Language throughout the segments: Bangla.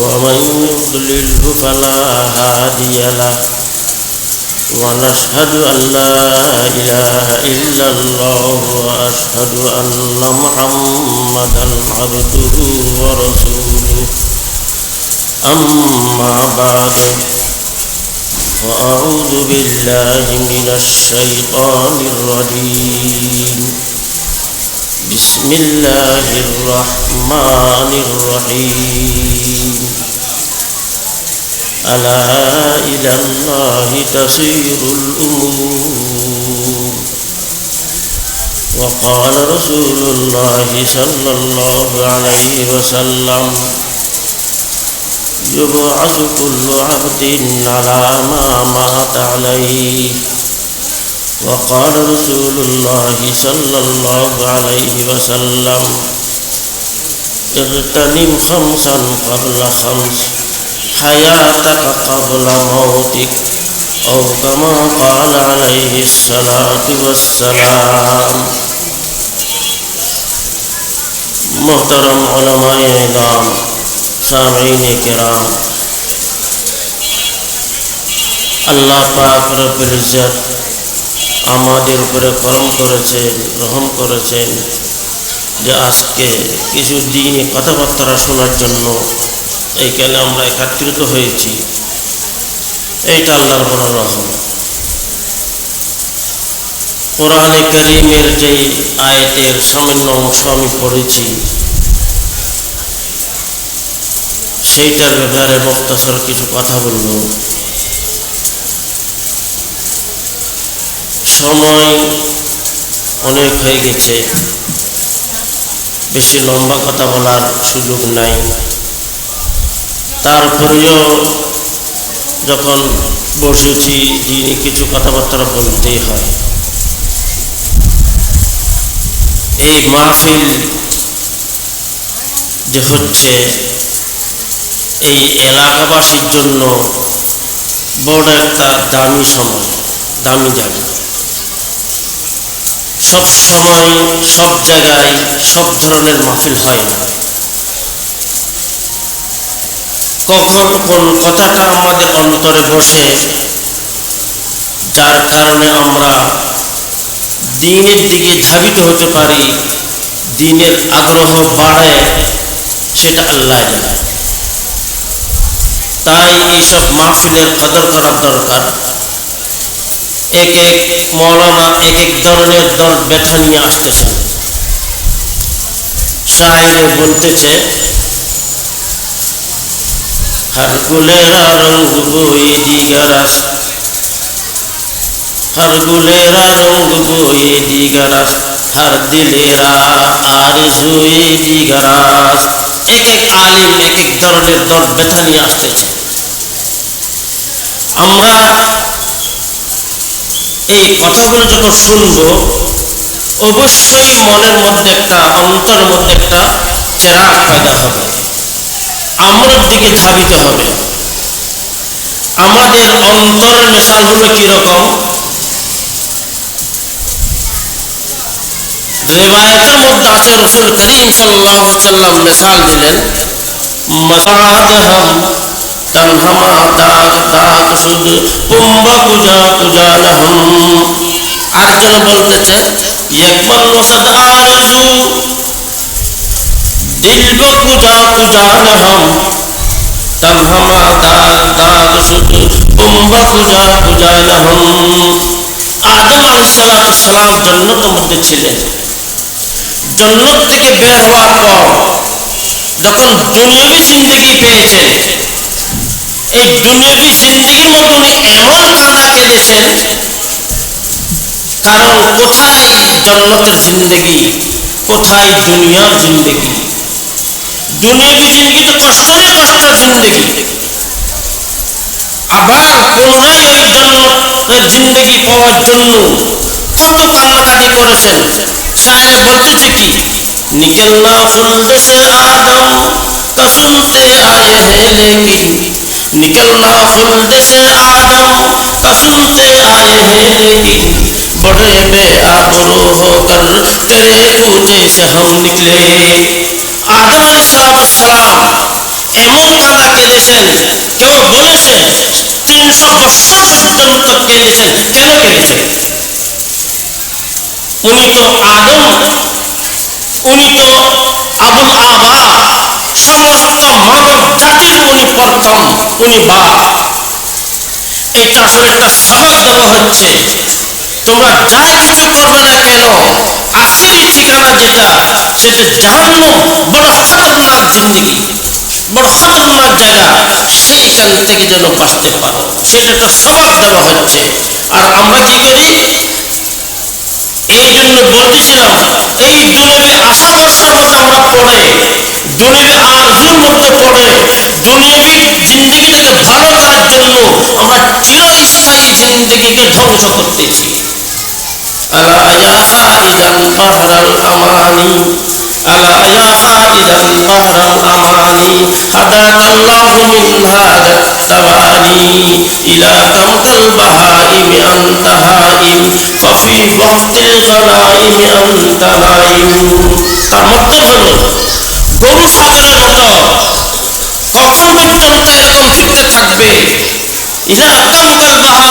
ومن يضلله فلا هادي له ونشهد أن لا إله إلا الله وأشهد أن محمدا عبده ورسوله أما بعد فأعوذ بالله من الشيطان الرجيم بسم الله الرحمن الرحيم. ألا إلى الله تصير الأمور. وقال رسول الله صلى الله عليه وسلم يبعث كل عبد على ما مات عليه. وقال رسول الله صلى الله عليه وسلم اغتنم خمسا قبل خمس حياتك قبل موتك أو كما قال عليه الصلاة والسلام محترم علماء نظام سامعین کرام اللہ پاک رب العزت আমাদের উপরে করম করেছেন, রহম করেছেন যে আজকে কিছু দিন কথাবার্তা শোনার জন্য এইখানে আমরা একত্রিত হয়েছি। এইটা আল্লাহর বড় রহম কোরআনে করিমের যে আয়তের সামান্য অংশ আমি পড়েছি, সেইটার ব্যাপারে বক্তাসর কিছু কথা বলব সময় অনেক হয়ে গেছে। বেশি লম্বা কথা বলার সুযোগ নাই। তারপরেও যখন বসেছি, দিনে কিছু কথাবার্তা বলতেই হয়। এই মাহফিল যে হচ্ছে, এই এলাকাবাসীর জন্য বড় একটা দামি সময়, দামি জায়গা। সব সময় সব জায়গায় সব ধরনের মাহফিল হয় না। কখন কোন কথাটা আমাদের অন্তরে বসে, যার কারণে আমরা দিনের দিকে ধাবিত হতে পারি, দিনের আগ্রহ বাড়ে সেটা আল্লাহ জানে। তাই এইসব মাহফিলের কদর করার দরকার। এক এক মৌলানা এক এক ধরনের দল ব্যথা নিয়ে আসতেছেন সাহেব বলতেছে, হর গুলেরা রঙ বই দিগা হর গুলেরা রঙ বই দিগা হর দিলেরা আর জুই দিগা এক এক আলিম এক এক ধরনের দল ব্যথা নিয়ে আসতেছে। আমরা এই কথাগুলো যখন শুনব, অবশ্যই মনের মধ্যে একটা অন্তরের মধ্যে একটা চেরাগ পয়দা হবে। আমলের দিকে ধাবিত হবে। আমাদের অন্তরের হলো কীরকম? রেবায়তের মধ্যে আছে রসুল করিম সাল্লাম মিশাল দিলেন মকাদ হাম তনহমা দাগ দাগ শুদ কুম্বা কুজা কুজা নহম আরেকজন বলতেছে একবার ওসদ আরজু দিল को कुजा कुजा নহম তনহমা দাগ দাগ শুদ কুম্বা কুজা কুজা নহম আদম আলাইহিস সালাম জান্নাতের মধ্যে ছিলেন জন্নত থেকে বের হওয়ার পর যখন দুনিয়াবি জিন্দগি পেয়েছেন এই দুনিয়াবি জিন্দগির মধ্যে উনি এমন কাঁদা কেঁদেছেন কারণ কোথায় জন্নতের জিন্দগি কোথায় দুনিয়ার জিন্দগি দুনিয়াবি জিন্দগিতে কষ্ট নিয়ে কষ্ট জিন্দগি আবার পুনরায় ওই জান্নাতের জিন্দগি পাওয়ার জন্য কত কান্নাকাটি করেছেন শায়ের বলতেছে কি निकलना फुल्द से आदम का सुनते आए हैं लेकिन निकलना फुल्द से आदम का सुनते आए हैं लेकिन बड़े बेआबरू होकर करे पूछे से हम निकले আদম সালাম এমন কাঁদা কেঁদেছেন কেউ বলেছে তিনশো বৎসর পর্যন্ত কেঁদেছেন কেন কেঁদেছেন উনি তো আদম উনি তো আবুল আবা সমস্ত মানব জাতির প্রথম উনি বাপ এটা আসলে একটা সবক দেওয়া হচ্ছে তোমরা যাই কিছু করবে না কেন আসল ঠিকানা যেটা সেটা জাহান্ন বড় খতরনাক জিন্দগি, বড় খতরনাক জায়গা সেইখান থেকে যেন বাঁচতে পারো। সেটা একটা সবক দেওয়া হচ্ছে আর আমরা কি করি? এজন্য বলতেছি না এই দুনিয়ার আসাবাসের মধ্যে আমরা পড়লে দুনিয়ার আরজুর মধ্যে পড়লে দুনিয়াবি জিন্দিগিটাকে ভালো রাখার জন্য আমরা চিরস্থায়ী জিন্দিগিকে ধ্বংস করতেছি আলা ইয়াসা ألا يا خائدا بحر الأماني هداك الله من هذا التواني إلى كمك البهائم أنت هائم وفي وقت الغنائم أنت نائم তার মতলব হলো গরু ছাগলের মতো কখন পর্যন্ত এরকম ফিরতে থাকবে إذا قمت البهائم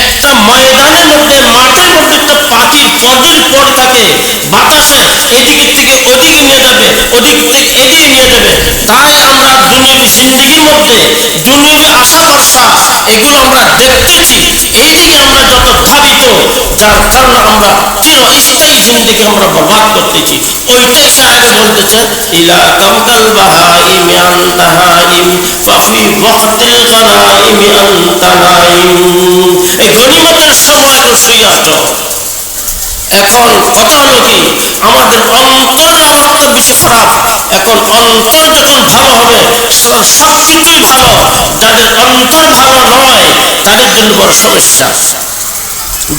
একটা ময়দানের মধ্যে মাঠের মধ্যে একটা পাখি কদিন পড়ে থাকে। বাতাসে এদিক থেকে ওদিকে নিয়ে যাবে, ওদিক থেকে এদিকে নিয়ে যাবে। তাই আমরা দুনিয়াবি জিন্দগির মধ্যে দুনিয়াবি আশা ভরসা এগুলো আমরা দেখতেছি এইদিকে আমরা যত ধাবিত যার কারণে আমরা চিরস্থায়ী জিন্দগি আমরা বরবাদ করতেছি। ওইটাই সাহেব বলতেছেন, ইলা কামকাল বাহাইম আনতা হাইম ফাফি ওয়াক্তিল গানাইম আনতা নাইম এই গনিমতের সময় হলো সূর্যাস্ত এখন কি আমাদের অন্তরটা মাত্র বেশি খারাপ এখন অন্তর যখন ভালো হবে। সব কিছুই ভালো, যাদের অন্তর ভালো নয় তাদের জন্য বড় সমস্যা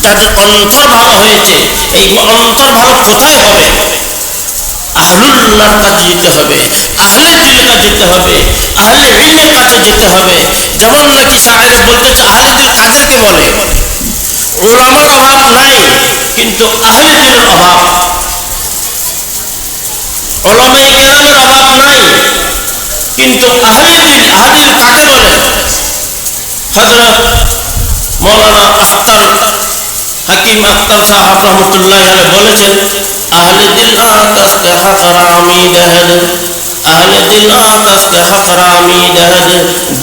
যাদের অন্তর ভালো হয়েছে, এই অন্তর ভালো কোথায় হবে? আহলুল্লাহর কাছে যেতে হবে, আহলে কাছে যেতে হবে, আহলে ইলমের কাছে যেতে হবে। যেমন নাকি সাহেব বলতেছে আহলে দিল কাদেরকে বলে? ওলামার অভাব নাই কিন্তু আহলে দিলের অভাব ওলামাই কেরামের অভাব নাই কিন্তু আহলে দিল আহলিল কাকে বলে হজরত মৌলানা আখতার হাকিম আক্তার সাহাব রহমতুল্লাহ বলেছেন, আহলে দিল আকাশ কে হকরামি দহদ আহলে দিল আকাশ কে হকরামি দহদ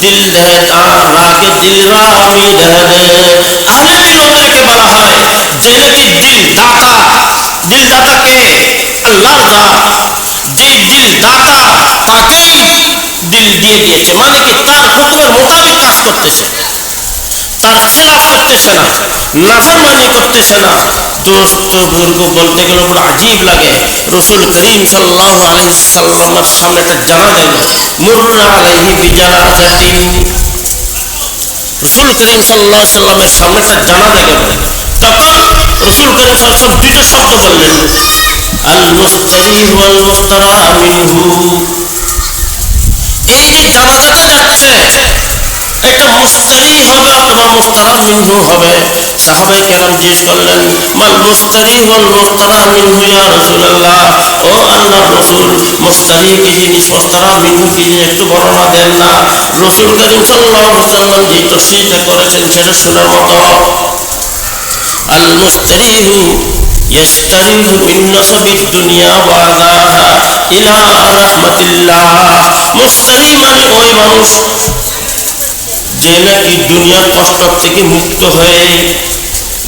দিল দেহতা রাগে দিল রামি দহদ আহলে দিল ওদেরকে বলা হয় যে নাকি দিল দাতা দিল দাতা কে আল্লাহর দাতা যে দিল দাতা তাকেই দিল দিয়ে দিয়েছে মানে কি তার হুকুমের মোতাবেক কাজ করতেছে তার করতেছে না জানা গেল শব্দ বললেন আল মুস্তারি জানাজাটা যাচ্ছে এটা মুস্তারি হবে অথবা মুস্তারা মিনহু হবে সাহাবাই কেরাম জিজ্ঞেস করলেন মাল মুস্তারি ওয়াল মুস্তারা মিনহু ইয়া রাসূলুল্লাহ ও আল্লাহর রাসূল মুস্তারি কি জিনিস মুস্তারা মিনহু কি জিনিস একটু বর্ণনা দেন না রাসূল করিম সাল্লাল্লাহু আলাইহি ওয়াসাল্লাম যে তফসীরটা করেছেন সেটা শোনার মতো আল মুস্তারিহু يشتريه من نصب الدنيا وعذاها ইলা রাহমাতিল্লাহ মুস্তারি মানে ওই মানুষ যে নাকি দুনিয়ার কষ্ট থেকে মুক্ত হয়ে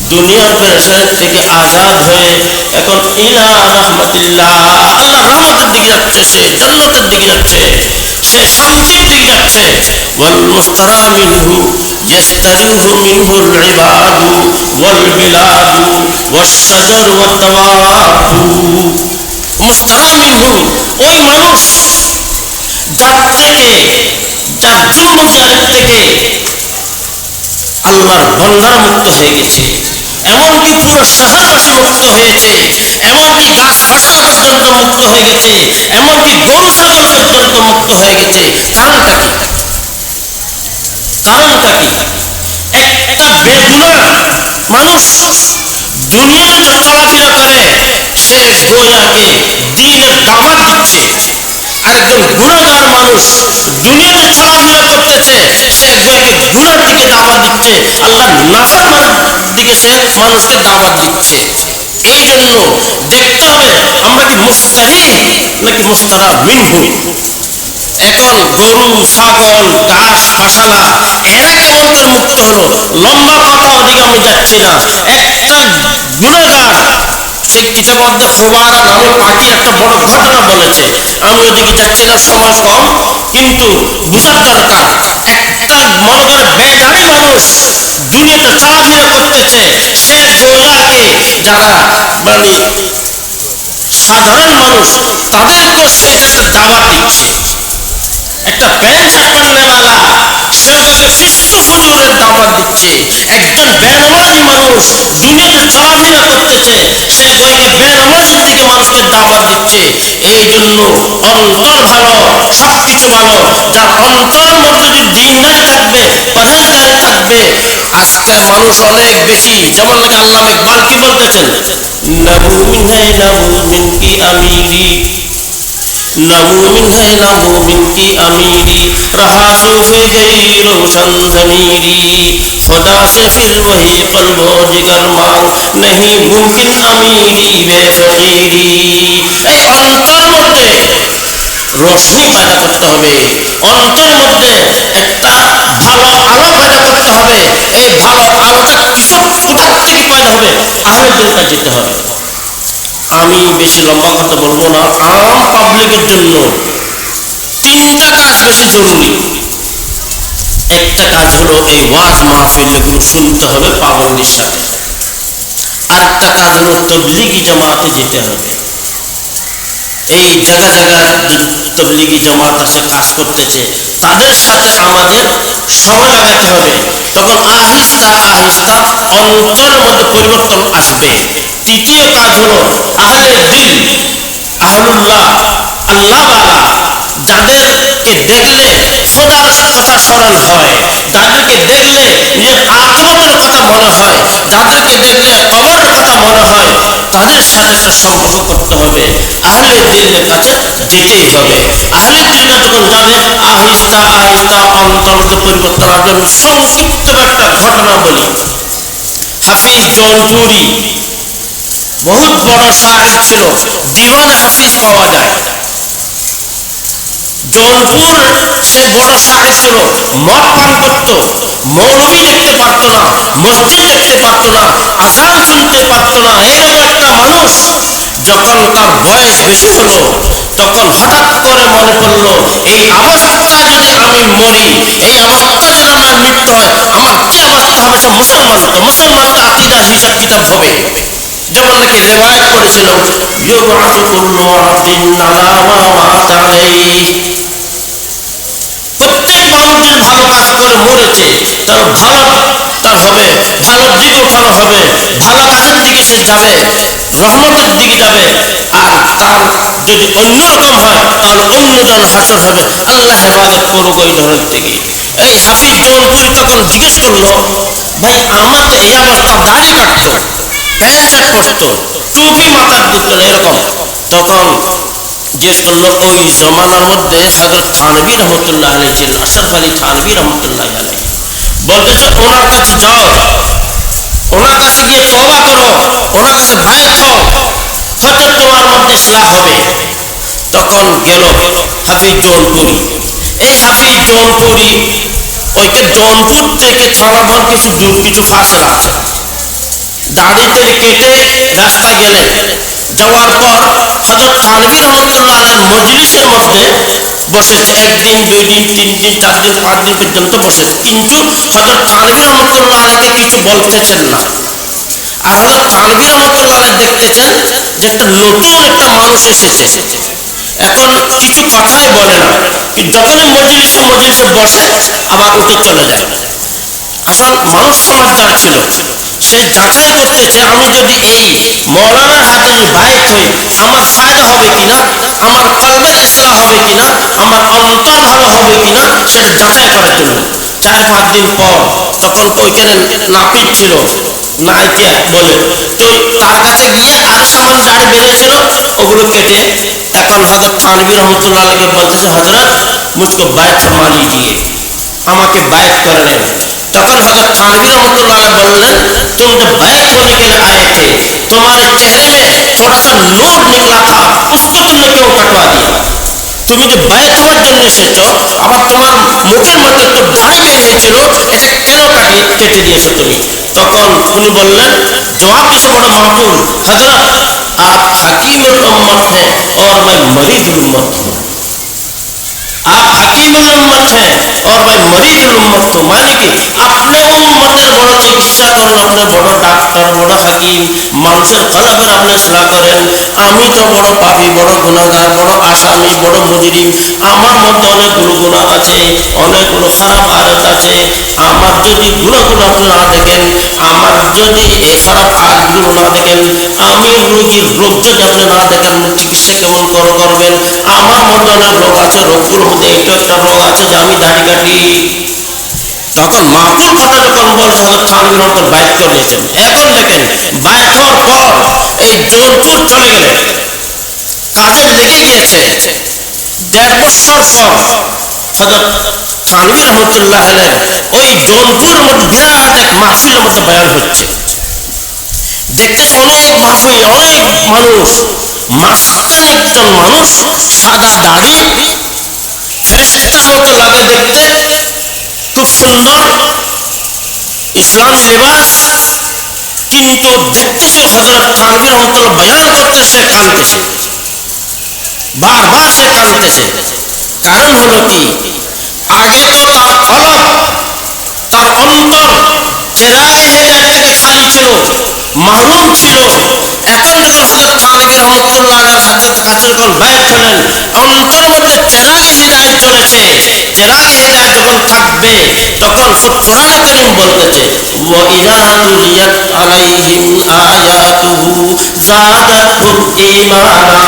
দুনিয়ার পেরেশানি থেকে আজাদ হয়ে এখন ইলা রাহমাতিল্লাহ আল্লাহ রহমতের দিকে যাচ্ছে সে জান্নাতের দিকে যাচ্ছে সে শান্তির দিকে যাচ্ছে ওয়াল মুস্তারা মিনহু يستريح منه العباد والبلاد والشجر والدواب মুস্তারা মিনহু ওই মানুষ যার থেকে আল্লাহর বন্দার মুক্ত হয়ে গেছে। এমনকি পুরো মুক্ত হয়েছে। এমনকি পর্যন্ত মুক্ত হয়ে গেছে। এমনকি গরু ছাগল পর্যন্ত মুক্ত হয়ে গেছে। কারণটা কি একটা বেগুনা মানুষ দুনিয়াতে চলাফেরা করে, সে গোয়াকে দিনের দাওয়াত দিচ্ছে। আরেকজন গুণাগার মানুষ দুনিয়াতে চলাফেরা করতেছে গোয়াকে গুণার দিকে দাওয়াত দিচ্ছে। আল্লাহ নাফরমানের দিকে সে মানুষকে দাওয়াত দিচ্ছে এই জন্য দেখতে হবে, আমরা কি মুস্তারি নাকি মুস্তারা মিনহু? এখন গরু, ছাগল, ঘাস গাছালা এরা কেমন করে মুক্ত হলো। লম্বা কথা ওদিকে আমি যাচ্ছি না। একটা গুণাগার সেই কিতাবের মধ্যে ফোবারা নামক পাখি একটা বড় ঘটনা বলেছে। আমি ওদিকে যাচ্ছি না সময় কম, কিন্তু বোঝার দরকার একটা মনে করে বেগাড়ি মানুষ দুনিয়াতে চলাফেরা করতেছে সে গোলাকে যারা মানে সাধারণ মানুষ তাদেরকেও সে দাওয়াত দিচ্ছে একটা শার্ট পান্নেওয়ালা সে ওকে ফিস্কো ফুজুরের দাওয়াত দিচ্ছে একজন বেনমাজি মানুষ দুনিয়াতে চলাফেরা করতেছে সে কয়েকে বেনমাজির দিকে মানুষকে দাওয়াত দিচ্ছে এই জন্য অন্তর ভালো সব কিছু ভালো যার অন্তর মধ্যে যদি দিন থাকবে পরহেজগারি থাকবে আজকের মানুষ অনেক বেশি যেমন আল্লাহ ইকবাল কি বলতেছেন নবু মিন নবু মিন কি نظو من ہے نظو من کی امیری رہا شوق گئی روشن ضمیری خدا سے پھر وہی قلب و جگر مانگ نہیں ممکن امیری بے فقیری এই অন্তর মধ্যে রোশনি পয়দা করতে হবে অন্তর মধ্যে একটা ভালো আলো পয়দা করতে হবে এই ভালো আলোটা সমস্ত জাতির দিতে হবে আপনার দিকে দিতে হবে আমি বেশি লম্বা কথা বলব না। আম পাবলিকের জন্য তিনটা কাজ বেশি জরুরি। একটা কাজ হলো এই ওয়াজ মাহফিল শুনতে হবে পাবন্দির সাথে আরেকটা কাজ হলো তবলিগি জামাতে যেতে হবে। এই জায়গা জায়গা তবলিগি জামাত আছে কাজ করতেছে, তাদের সাথে আমাদের সময় লাগাতে হবে। তখন আহিস্তা অন্তরের মধ্যে পরিবর্তন আসবে। তৃতীয় কাজ হলো, আহলে দিল আহলুল্লাহ আল্লাহ যাদেরকে দেখলে খোদার কথা স্মরণ হয়, যাদেরকে দেখলে আখবরের কথা মনে হয়, যাদেরকে দেখলে কবরের কথা তাদের সাথে সম্পর্ক করতে হবে। আহলে দিনের কাছে যেতেই হবে। আহলে যখন তাদের আহিস্তা আহিস্তা অন্তর মধ্যে পরিবর্তন আসবে আমি সংক্ষিপ্ত একটা ঘটনা বলি। হাফিজ জৌনপুরি বহুত বড় সাহেব ছিল দিওয়ান হাফিজ পাওয়া যায় জৌনপুর সে বড় সাহেব ছিল। মদ পান করত মৌলবি দেখতে পারতো না মসজিদ দেখতে পারতো না আজান শুনতে পারতো না এইরকম একটা মানুষ যখন তার বয়স বেশি হলো তখন হঠাৎ করে মনে পড়ল, এই আত্মা যদি আমি মরি, এই আমার যদি আমার মৃত্যু হয়, আমার কেমন হবে মুসলমান হবে মুসলমানদের আকিদার হিসাব, কিতাব হবে। যেমন নাকি রেওয়ায়ত করেছিল ইউবাসু কুল্লু আবদিন আলা মা মাতা আলাইহি প্রত্যেক মানুষ করে তার ভালো তার হবে ভালো ভালো হবে ভালো কাজের দিকে সে যাবে রহমতের দিকে যাবে আর তার যদি অন্যরকম হয় তাহলে অন্যজন হাসর হবে, আল্লাহ হেফাজত করুক ওই ধরনের থেকে। এই হাফিজ জৌনপুরি তখন জিজ্ঞেস করল, ভাই, আমার তো এই অবস্থা দাড়ি কাটতো প্যান্ট শার্ট পরতো টুপি মাথার দিত এরকম। তখন করল ওই জমানার মধ্যে হজরত থানবী রহমতুল্লাহ আলী ছিলেন আশরফ আলী থানবী রহমতুল্লাহ আলী বলতেছে, ওনার কাছে যাও। ওনার কাছে গিয়ে তবা করো। ওনার কাছে বায়াত হও হয়তো তোমার মধ্যে ইসলাম হবে, তখন গেল হাফিজ জোনপুরি এই হাফিজ জোনপুরি ওইকে জোনপুর থেকে ছানাধর কিছু কিছু ফাসলা দাড়িতে কেটে রাস্তা গেলেন। যাওয়ার পর হজরত থানবী রহমতুল্লাহ মজলিসের মধ্যে বসেছে একদিন দুই দিন তিন দিন চার দিন পাঁচ দিন পর্যন্ত বসেছে কিন্তু হজরত থানবী রহমতুল্লাহ কিছু বলতেছেন না আর হজরত থানবী রহমতুল্লাহ দেখতেছেন যে একটা নতুন একটা মানুষ এসেছে এখন কিছু কথাই বলে না যখনই মজলিসে মজলিসে বসে আবার উঠে চলে যায় আসল মানুষ সমাজ যারা ছিল, সে যাচাই করতেছে আমি যদি এই মৌলানার যদি হই আমার ফায়দা হবে কিনা আমার কলমের ইসলাম হবে কিনা আমার অন্তর ভালো হবে কিনা সেটা যাচাই করার জন্য চার, পাঁচ দিন পর তখন ওইখানে নাপিত ছিল নাইকিয়া বলে, তো তার কাছে গিয়ে আর সামান দাড়ি বেড়েছিল ওগুলো কেটে এখন হজরত থানবী রহমতুল্লাহ বলতেছে, হজরত, মুঝকো বাইক ফরমা লিজিয়ে আমাকে বাইক করে নেন तखन हजरत थानवी रहमतुल्लाह बोलने तुम जब बैत होने के लिए आए थे तुम्हारे चेहरे में थोड़ा सा नूर निकला था उसको तुमने क्यों कटवा दिया তুমি যে বাইক হওয়ার জন্য এসেছো আবার তোমার মুখের মধ্যে একটু দাড়ি বের হয়েছিল এটা কেন কাটিয়ে কেটে দিয়েছো তুমি তখন উনি বললেন জবাব দিছে বড় মাহফুল হজরত आप हकीम उम्मत हैं और मैं मरीज उम्मत हूँ आप हकीम उम्मत हैं और मैं मरीज उम्मत हूँ माने कि আপনি উম্মতের বড় চিকিৎসা করেন আপনি বড় ডাক্তার বড় হাকিম মানুষের ভালো করে আপনি সেবা করেন আমি তো বড় পাপি বড় গুণাগার বড় আসামি বড় মুজরিম আমার মধ্যে অনেকগুলো গুণা আছে অনেকগুলো খারাপ আদত আছে আমার যদি গুণাগুলো আপনি না দেখেন আমার যদি খারাপ আদতগুলো না দেখেন আমি রোগীর রোগ যদি আপনি না দেখেন চিকিৎসা কেমন করে করবেন আমার মধ্যে অনেক রোগ আছে রোগগুলোর মধ্যে একটা রোগ আছে যে আমি দাড়ি কাটি তখন মাহফুল কথা যখন বলছে হজরত থানবীর রহমতুল বাইক করিয়েছেন এখন দেখেন বাইক হওয়ার পর এই জোরপুর চলে গেলেন লেগে গিয়েছে। দেড় বছর পর হজরত থানবী রহমতুল্লাহ ওই জোনপুর মধ্যে এক মাহফিলের মধ্যে বয়ান হচ্ছে। দেখতেছে অনেক মাহফিল অনেক মানুষ সাতেন একজন মানুষ, সাদা দাড়ি রহমতুল্লাহকে দেখতে খুব সুন্দর ইসলামী লেবাস কিন্তু দেখতেছে হজরত থানবী রহমতুল্লাহ বয়ান করতেছে কানতেছে বারবার সে কানতেছে কারণ হলো কি আগে তো তার কলব তার অন্তর চেরাগে হেদায়ত থেকে খালি ছিল মাহরুম ছিল এখন যখন হজরত থানবী রহমতুল্লাহ হজরত কাছে যখন বায়াত হলেন অন্তরের মধ্যে চেরাগে হেদায়ত চলেছে চেরাগে হেদায়ত যখন থাকবে তখন কোরআন করিম বলতেছে وَإِذَا تُلِيَتْ عَلَيْهِمْ آيَاتُهُ زَادَتْهُمْ إِيمَانًا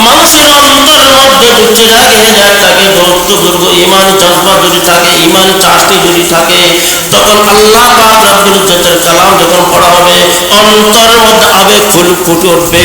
মানুষের অন্তরের মধ্যে যদি চেরাগে হেদায়ত থাকে দোস্ত বুজুর্গ ইমানি জজবা যদি থাকে ইমানি চাষটি যদি থাকে তখন আল্লাহ পাক রব্বুল ইজ্জতের কালাম যখন পড়া হবে অন্তরের মধ্যে আবেগ ফুল ফুটে উঠবে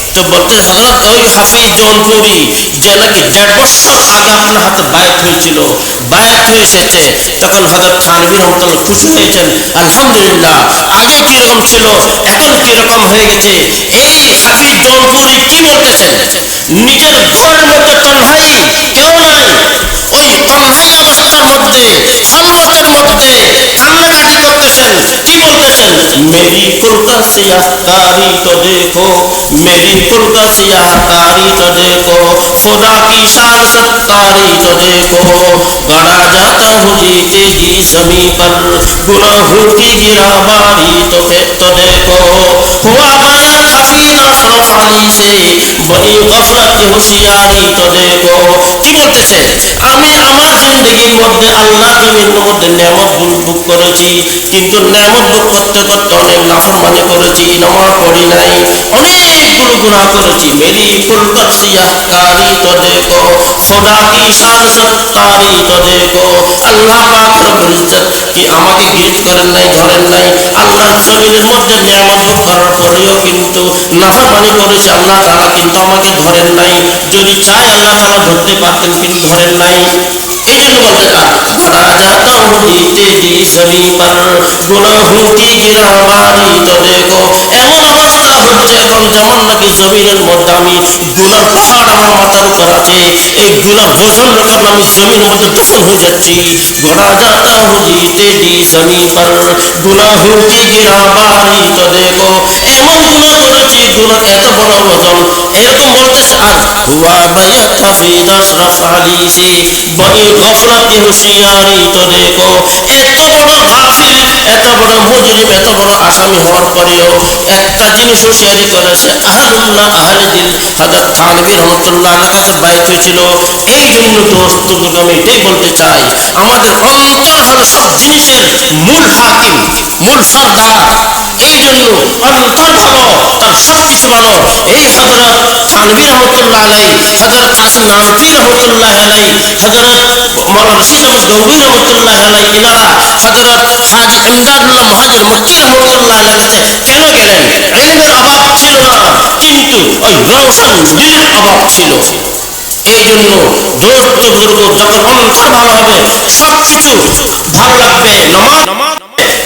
তখন হজরত থানবী খুশি হয়েছেন, আলহামদুলিল্লাহ, আগে কীরকম ছিল? এখন কীরকম হয়ে গেছে? এই হাফিজ জৌনপুরি কি বলতেছেন নিজের ঘরের মধ্যে তন্হাই, কেউ নাই ওই তন্হাই অবস্থার মধ্যে খলবতের মধ্যে কান্নাকাটি করতেছেন কি বলতেছেন মেরি কুলকা সিয়াহকারি তো দেখো মেরি কুলকা সিয়াহকারি তো দেখো खुदा की शान सत्तारी तो देखो गड़ा जाता हूँ जीते जी समी पर गुनाहों की गिराबारी तो तो देखो हुआ गाया खफी नफर फानी से बड़ी गफलत होशियारी तो देखो কি বলতেছে আমি আমার জিন্দগির মধ্যে আল্লাহ বিভিন্ন মধ্যে নেমত ভোগ করেছি, কিন্তু নেমত ভোগ করতে করতে অনেক নাফরমানি করেছি, নামাজ পড়ি নাই। অনেকগুলো গুনাহ করেছি, মেরি ফুলকত সিয়াহকারি তো দেখো খোদা কি শান সত্তারি তো দেখো। আল্লাহ পাক রব্বুল কি, আমাকে গিরিফ করেন নাই, ধরেন নাই। আল্লাহর জমিনের মধ্যে নিয়ামত ভোগ করার পরেও কিন্তু নাফরমানি করেছে, আল্লাহ তাআলা কিন্তু আমাকে ধরেন নাই। যদি চাই আল্লাহ তাআলা ধরতে পারতেন কিন্তু ধরেন নাই। সলিমান গুনাহ হুতি কিরামানি তদেকো এমন হচ্ছে যেমন নাকি জমিনের মধ্যে আমি গোলাপ ফাদ আমার মাথার এই গোলাপ যখন যখন আমি জমির মধ্যে দফন হয়ে যাচ্ছি। গড়া যাতা হুজি তেরি জমি পর গুলাহ কি গিরাবানি তো দেখো এমন ইমান নাকি গোলাপ এত বড় ওজন এরকম বলতেছে আর হুয়া বায়া তাফিদ আশরাফ আলিসি বইল গফরা তো দেখো এত বড় কাফির এত বড় মুজরিম এত বড় আসামি হওয়ার পরেও একটা জিনিস হুশিয়ারি করেছে আহাদুল্লাহ আহলে দিল হযরত থানভী রহমাতুল্লাহ আলাইহির কাছে এই জন্য দোস্ত আমি এটাই বলতে চাই, আমাদের অন্তর হলো সব জিনিসের মূল হাকিম, মূল সর্দার। এই জন্য অন্তর ভালো তার সব ভালো এই হযরত থানভী রহমাতুল্লাহ আলাইহি হযরত হাসান নানভী রহমাতুল্লাহ আলাইহি হযরত মৌলানা রশিদ আহমদ রহমতুল্লাহ আলাই ইনারা হযরত হাজী ইমদাদুল্লাহ মুহাজির মক্কি রহমতুল্লাহ কেন গেলেন? ইলমের অভাব ছিল না, কিন্তু ওই দিলের অভাব ছিল। এই জন্য দোস্ত বুজুর্গ যখন ভালো হবে সব কিছু ভালো লাগবে নমাজ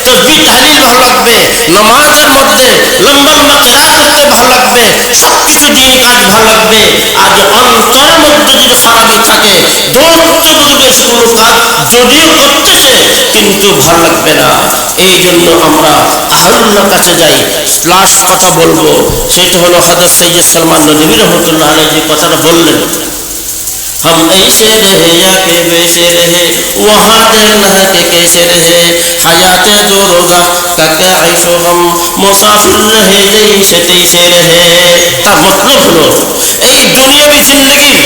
তসবিহ তাহলিল ভালো লাগবে নামাজের মধ্যে লম্বা লম্বা করতে ভালো লাগবে সব কিছু দিয়ে কাজ ভালো লাগবে আর যে অন্তরের মধ্যে যদি খারাপই থাকে দৌড়তে বুজুর্গ সেগুলো কাজ যদিও করতেছে কিন্তু ভালো লাগবে না। এই জন্য আমরা আহলুল্লাহ কাছে যাই। লাস্ট কথা বলব, সেটা হলো হাজার সৈয়দ সালমান নবী রহমতুল্লাহ যে কথাটা বললেন। हम ऐसे रहे या के वैसे रहे वहाँ देखना है कि कैसे रहे हयात दो रोजा का क्या ऐशो हम मुसाफिर रहे जैसे तैसे रहे তার মতলব হলো এই দুনিয়াবি জিন্দগি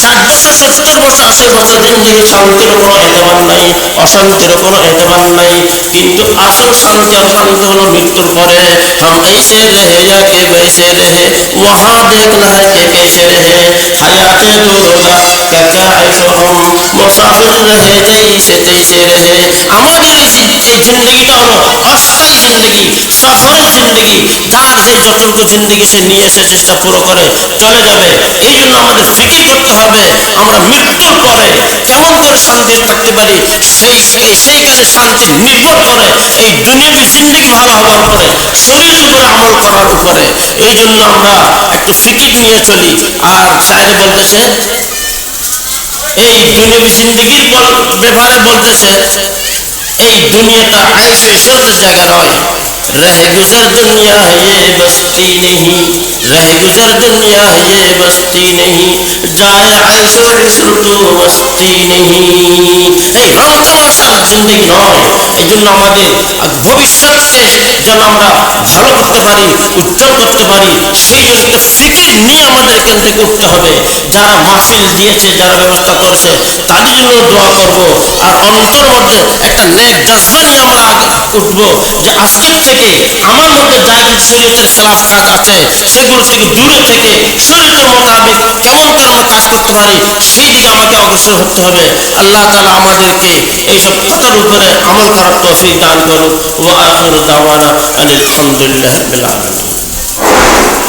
ষাট বছর সত্তর বছর আশি বছর জিন্দগি শান্তির কোনো এতেবান নাই অশান্তির কোনো এতেবান নাই কিন্তু আসল শান্তি আর শান্তি হলো মৃত্যুর পরে हम ऐसे रहे या के वैसे रहे वहाँ देखना है कि कैसे रहे हयात दो रोजा এসে চেষ্টা পুরো করে চলে যাবে এই জন্য আমাদের ফিকির করতে হবে আমরা মৃত্যুর পরে কেমন করে শান্তিতে থাকতে পারি সেই সেই কাজে শান্তি নির্ভর করে এই দুনিয়াবি জিন্দিগি ভালো হবার উপরে শরীর উপরে আমল করার উপরে এই জন্য আমরা একটু ফিকির নিয়ে চলি আর সাহেব বলতেছে এই দুনিয়াবি জিন্দগির ব্যাপারে বলতেছে এই দুনিয়াটা আইস ইশরতের জায়গা নয় رہگزر دنیا یہ بستی نہیں رہگزر دنیا یہ بستی نہیں جائے আখের শুধু বসতি নেই তাই ভালো থাকা জিন্দগি নয় এই জন্য আমাদের ভবিষ্যৎ যেন আমরা ভালো করতে পারি উজ্জ্বল করতে পারি সেই জন্য ফিকির নিয়ে আমাদের এখান থেকে হবে যারা মাহফিল দিয়েছে যারা ব্যবস্থা করছে তাদের জন্য দোয়া করব আর অন্তর মধ্যে একটা নেক দার্সা নিয়ে আমরা আগে উঠবো যে আজকের থেকে আমার মধ্যে যা কিছু শরীয়তের খেলাফ কাজ আছে সেগুলো থেকে দূরে থেকে শরীয়তের মোতাবেক কেমন করে আমরা কাজ করতে পারি সেই দিকে আমাকে অগ্রসর হতে হবে। আল্লাহ তালা আমাদেরকে এইসব কথার উপরে আমল করার তফিক দান করুক। ও আখর দাওয়ানা আলহামদুলিল্লাহ আলামিন।